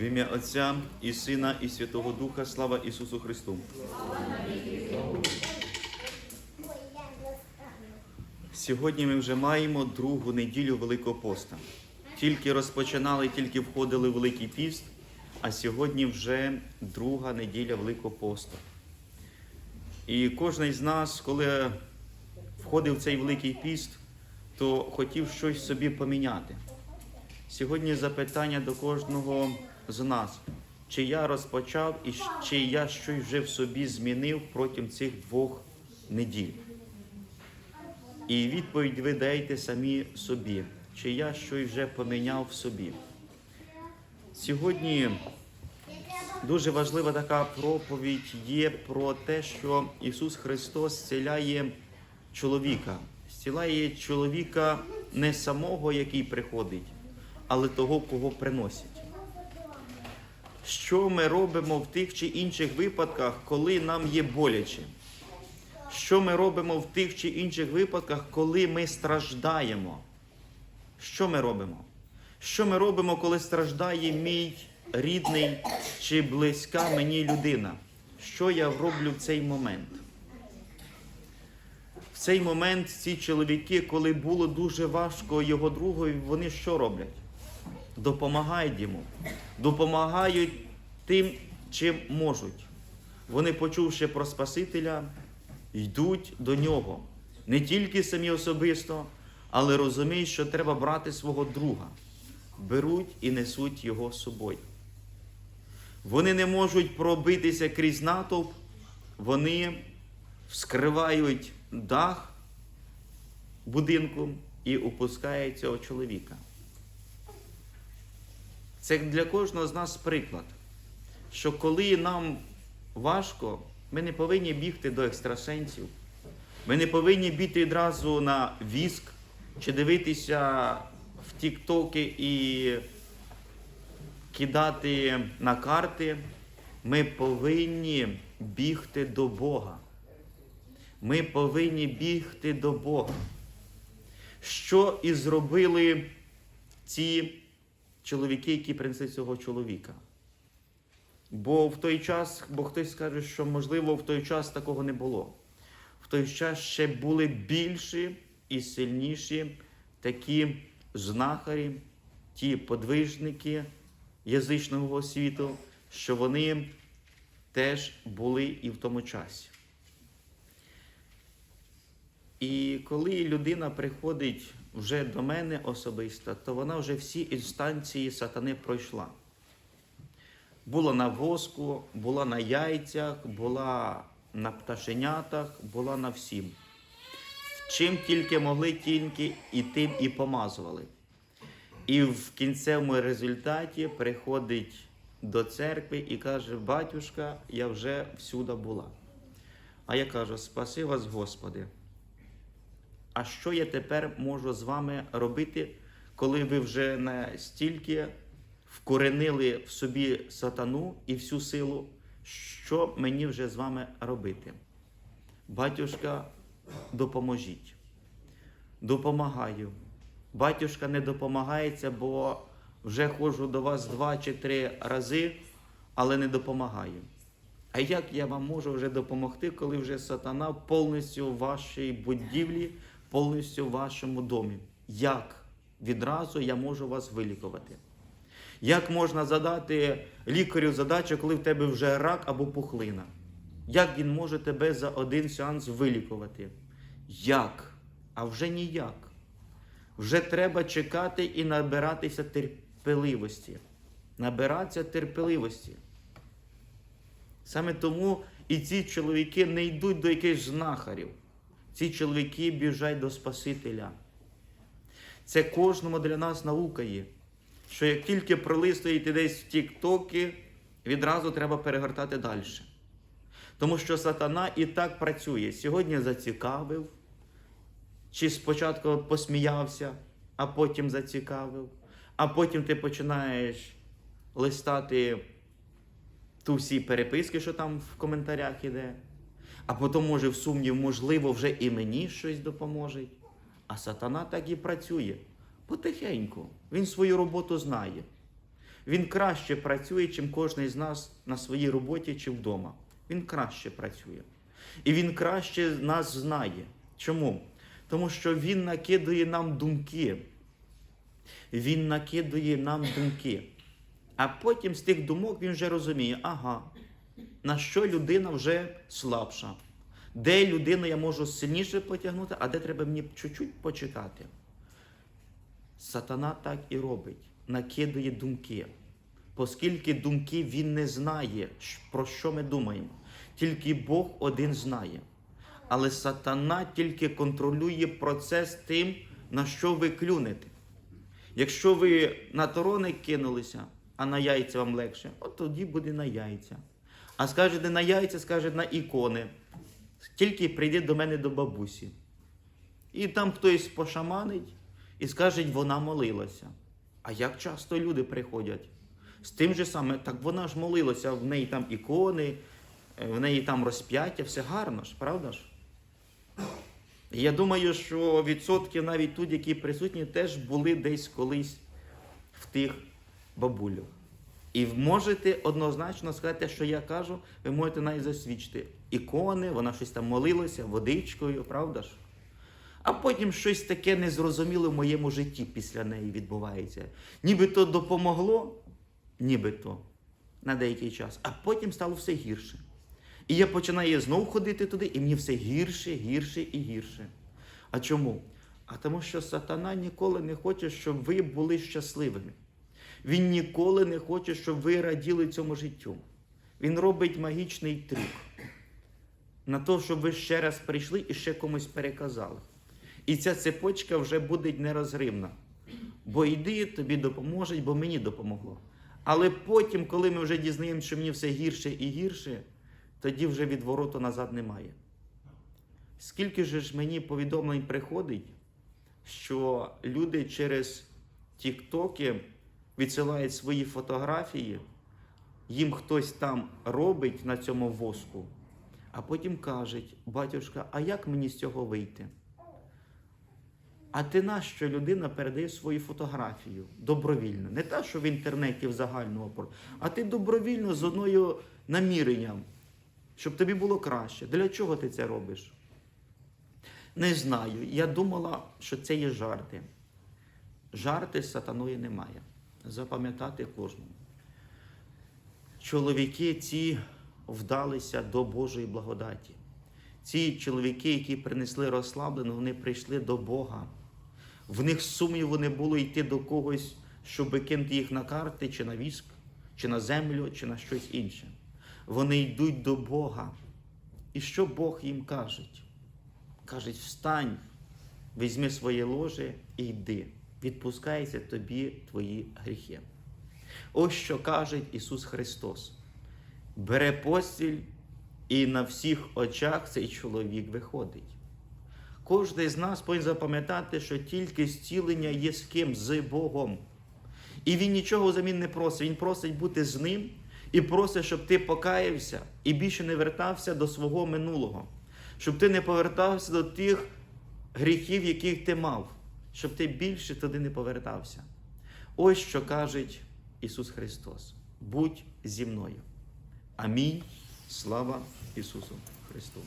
В ім'я Отця і Сина, і Святого Духа, слава Ісусу Христу. Сьогодні ми вже маємо другу неділю Великого поста. Тільки розпочинали, тільки входили в Великий піст, а сьогодні вже друга неділя Великого посту. І кожен з нас, коли входив в цей Великий піст, то хотів щось собі поміняти. Сьогодні запитання до кожного з нас, чи я розпочав і чи я щось вже в собі змінив протягом цих двох неділь. І відповідь ви даєте самі собі, чи я щось вже поміняв в собі. Сьогодні дуже важлива така проповідь є про те, що Ісус Христос зціляє чоловіка, зціляє чоловіка не самого, який приходить, але того, кого приносять. Що ми робимо в тих чи інших випадках, коли нам є боляче? Що ми робимо в тих чи інших випадках, коли ми страждаємо? Що ми робимо? Що ми робимо, коли страждає мій рідний чи близька мені людина? Що я роблю в цей момент? В цей момент ці чоловіки, коли було дуже важко його другові, вони що роблять? Допомагають йому, допомагають тим, чим можуть. Вони, почувши про Спасителя, йдуть до нього. Не тільки самі особисто, але розуміють, що треба брати свого друга. Беруть і несуть його з собою. Вони не можуть пробитися крізь натовп, вони вскривають дах будинку і опускають цього чоловіка. Це для кожного з нас приклад, що коли нам важко, ми не повинні бігти до екстрасенсів, ми не повинні бігти одразу на віск чи дивитися в тіктоки і кидати на карти. Ми повинні бігти до Бога. Ми повинні бігти до Бога. Що і зробили ці чоловіки, які принесли цього чоловіка? Бо в той час, бо хтось скаже, що можливо в той час такого не було. В той час ще були більші і сильніші такі знахарі, ті подвижники язичного світу, що вони теж були і в тому часі. І коли людина приходить вже до мене особисто, то вона вже всі інстанції сатани пройшла. Була на воску, була на яйцях, була на пташенятах, була на всім. Чим тільки могли, тільки і тим і помазували. І в кінцевому результаті приходить до церкви і каже: Батюшка, я вже всюди була. А я кажу: спаси вас, Господи. А що я тепер можу з вами робити, коли ви вже настільки вкоренили в собі сатану і всю силу, що мені вже з вами робити? Батюшка, допоможіть. Допомагаю. Батюшка не допомагається, бо вже ходжу до вас два чи три рази, але не допомагаю. А як я вам можу вже допомогти, коли вже сатана повністю в вашій будівлі, повністю в вашому домі? Як відразу я можу вас вилікувати? Як можна задати лікарю задачу, коли в тебе вже рак або пухлина? Як він може тебе за один сеанс вилікувати? Як? А вже ніяк. Вже треба чекати і набиратися терпеливості. Набиратися терпеливості. Саме тому і ці чоловіки не йдуть до якихось знахарів. Ці чоловіки біжать до Спасителя. Це кожному для нас наука є. Що як тільки пролистуєте десь в Тіктоки, відразу треба перегортати далі. Тому що сатана і так працює. Сьогодні зацікавив, чи спочатку посміявся, а потім зацікавив, а потім ти починаєш листати ту всі переписки, що там в коментарях іде. А потім, може, в сумнів, можливо, вже і мені щось допоможе. А сатана так і працює потихеньку. Він свою роботу знає. Він краще працює, чим кожен з нас на своїй роботі чи вдома. Він краще працює. І він краще нас знає. Чому? Тому що він накидує нам думки. Він накидує нам думки. А потім з тих думок він вже розуміє, ага, на що людина вже слабша, де людину я можу сильніше потягнути, а де треба мені чуть-чуть почекати. Сатана так і робить, накидує думки. Оскільки думки він не знає, про що ми думаємо. Тільки Бог один знає. Але сатана тільки контролює процес тим, на що ви клюнете. Якщо ви на торони кинулися, а на яйця вам легше, от тоді буде на яйця. А скажете на яйця, скаже на ікони. Тільки прийди до мене до бабусі. І там хтось пошаманить і скаже, вона молилася. А як часто люди приходять? З тим же саме, так вона ж молилася, в неї там ікони, в неї там розп'яття, все гарно ж, правда ж? Я думаю, що відсотки навіть тут, які присутні, теж були десь колись в тих бабулях. І можете однозначно сказати, що я кажу, ви можете навіть засвідчити. Ікони, вона щось там молилася водичкою, правда ж? А потім щось таке незрозуміле в моєму житті після неї відбувається. Нібито допомогло, нібито на деякий час, а потім стало все гірше. І я починаю знов ходити туди, і мені все гірше, гірше і гірше. А чому? А тому що сатана ніколи не хоче, щоб ви були щасливими. Він ніколи не хоче, щоб ви раділи цьому життю. Він робить магічний трюк на те, щоб ви ще раз прийшли і ще комусь переказали. І ця цепочка вже буде нерозривна. Бо йди, тобі допоможуть, бо мені допомогло. Але потім, коли ми вже дізнаємося, що мені все гірше і гірше, тоді вже відвороту назад немає. Скільки ж мені повідомлень приходить, що люди через тіктоки відсилають свої фотографії, їм хтось там робить на цьому воску, а потім кажуть, батюшка, а як мені з цього вийти? А ти нащо людина передає свою фотографію добровільно? Не те, що в інтернеті в загальному, про- а ти добровільно з одною наміренням, щоб тобі було краще. Для чого ти це робиш? Не знаю. Я думала, що це є жарти. Жарти з сатаною немає. Запам'ятати кожному. Чоловіки ці вдалися до Божої благодаті. Ці чоловіки, які принесли розслаблену, вони прийшли до Бога. В них сумніву не було йти до когось, щоб кинути їх на карти, чи на віск, чи на землю, чи на щось інше. Вони йдуть до Бога. І що Бог їм каже? Кажуть, встань, візьми своє ложе і йди. Відпускаються тобі твої гріхи. Ось що каже Ісус Христос. Бере постіль, і на всіх очах цей чоловік виходить. Кожен з нас повинен запам'ятати, що тільки зцілення є з ким? З Богом. І він нічого взамін не просить. Він просить бути з ним і просить, щоб ти покаявся і більше не вертався до свого минулого, щоб ти не повертався до тих гріхів, яких ти мав, щоб ти більше туди не повертався. Ось що каже Ісус Христос: будь зі мною. Амінь. Слава Ісусу Христу.